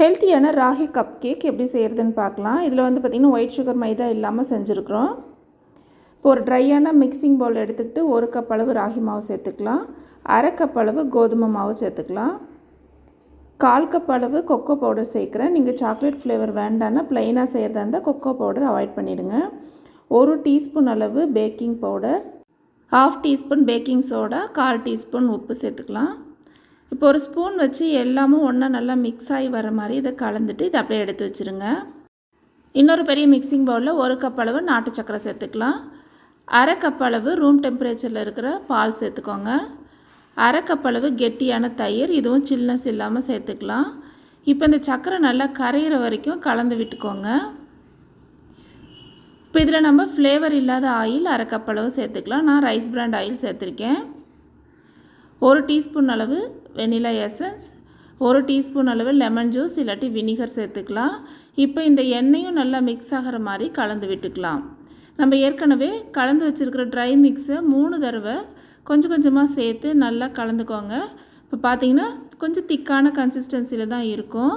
ஹெல்த்தியான ragi cup cake எப்படி செய்கிறதுன்னு பார்க்கலாம். இதில் வந்து பார்த்திங்கன்னா ஒயிட் சுகர் மைதா இல்லாமல் செஞ்சுருக்குறோம். இப்போ ஒரு ட்ரையான மிக்சிங் பவுல் எடுத்துக்கிட்டு ஒரு கப் அளவு ராகி மாவு சேர்த்துக்கலாம். அரை கப் அளவு கோதுமை மாவு சேர்த்துக்கலாம். கால் கப் அளவு கொக்கோ பவுடர் சேர்க்குறேன். நீங்கள் சாக்லேட் ஃப்ளேவர் வேண்டான்னா ப்ளைனாக செய்கிறதா இருந்தால் கொக்கோ பவுடர் அவாய்ட் பண்ணிவிடுங்க ஒரு டீஸ்பூன் அளவு baking powder half teaspoon baking soda கால் டீஸ்பூன் உப்பு சேர்த்துக்கலாம். இப்போ ஒரு ஸ்பூன் வச்சு எல்லாமும் ஒன்றா நல்லா மிக்ஸ் ஆகி வர மாதிரி இதை கலந்துட்டு இதை அப்படியே எடுத்து வச்சுருங்க. இன்னொரு பெரிய மிக்சிங் பவுலில் ஒரு கப் அளவு நாட்டு சக்கரை சேர்த்துக்கலாம். அரை கப் அளவு ரூம் டெம்பரேச்சரில் இருக்கிற பால் சேர்த்துக்கோங்க. அரை கப் அளவு கெட்டியான தயிர் இதுவும் சில்னஸ் இல்லாமல் சேர்த்துக்கலாம். இப்போ இந்த சக்கரை நல்லா கரையிற வரைக்கும் கலந்து விட்டுக்கோங்க. இப்போ இதில் நம்ம ஃப்ளேவர் இல்லாத ஆயில் அரை கப் அளவு சேர்த்துக்கலாம். நான் ரைஸ் பிராண்ட் ஆயில் சேர்த்துருக்கேன். ஒரு டீஸ்பூன் அளவு வெனிலா எசன்ஸ் ஒரு டீஸ்பூன் அளவு லெமன் ஜூஸ் இல்லாட்டி வினிகர் சேர்த்துக்கலாம். இப்போ இந்த எண்ணெயும் நல்லா மிக்ஸ் ஆகிற மாதிரி கலந்து விட்டுக்கலாம். நம்ம ஏற்கனவே கலந்து வச்சுருக்கிற ட்ரை மிக்ஸை மூணு தடவை கொஞ்சம் கொஞ்சமாக சேர்த்து நல்லா கலந்துக்கோங்க. இப்போ பார்த்தீங்கன்னா கொஞ்சம் திக்கான கன்சிஸ்டன்சியில் தான் இருக்கும்.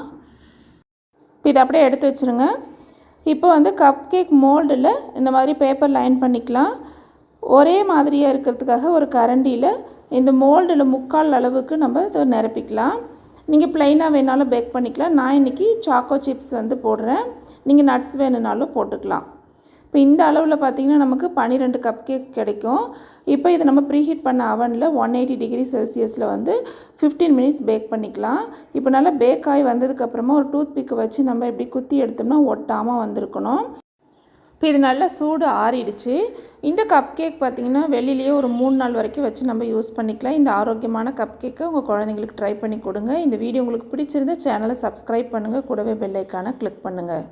இப்போ இதை அப்படியே எடுத்து வச்சுருங்க. இப்போ வந்து கப் கேக் மோல்டில் இந்த மாதிரி பேப்பர் லைன் பண்ணிக்கலாம். ஒரே மாதிரியாக இருக்கிறதுக்காக ஒரு கரண்டியில் இந்த மோல்டில் முக்கால் அளவுக்கு நம்ம இதை நிரப்பிக்கலாம். நீங்கள் ப்ளைனாக வேணாலும் பேக் பண்ணிக்கலாம். நான் இன்றைக்கி சாக்கோ சிப்ஸ் வந்து போடுறேன். நீங்கள் நட்ஸ் வேணுனாலும் போட்டுக்கலாம். இப்போ இந்த அளவில் பார்த்திங்கன்னா நமக்கு பன்னிரெண்டு கப் கேக் கிடைக்கும். இப்போ இதை நம்ம ப்ரீஹீட் பண்ண அவனில் ஒன் எயிட்டி டிகிரி செல்சியஸில் வந்து ஃபிஃப்டீன் மினிட்ஸ் பேக் பண்ணிக்கலாம். இப்போ நல்லா பேக் ஆகி வந்ததுக்கப்புறமா ஒரு டூத் பிக்கை வச்சு நம்ம இப்படி குத்தி எடுத்தோம்னா ஒட்டாமல் வந்திருக்கணும். இப்போ இது நல்லா சூடு ஆறிடுச்சு. இந்த கப் கேக் பார்த்திங்கன்னா வெளியிலேயே ஒரு மூணு நாள் வரைக்கும் வச்சு நம்ம யூஸ் பண்ணிக்கலாம். இந்த ஆரோக்கியமான கப் கேக்கை உங்கள் குழந்தைங்களுக்கு ட்ரை பண்ணி கொடுங்க. இந்த வீடியோ உங்களுக்கு பிடிச்சிருந்தா சேனலை சப்ஸ்கிரைப் பண்ணுங்கள் கூடவே பெல்லைக்கான கிளிக் பண்ணுங்கள்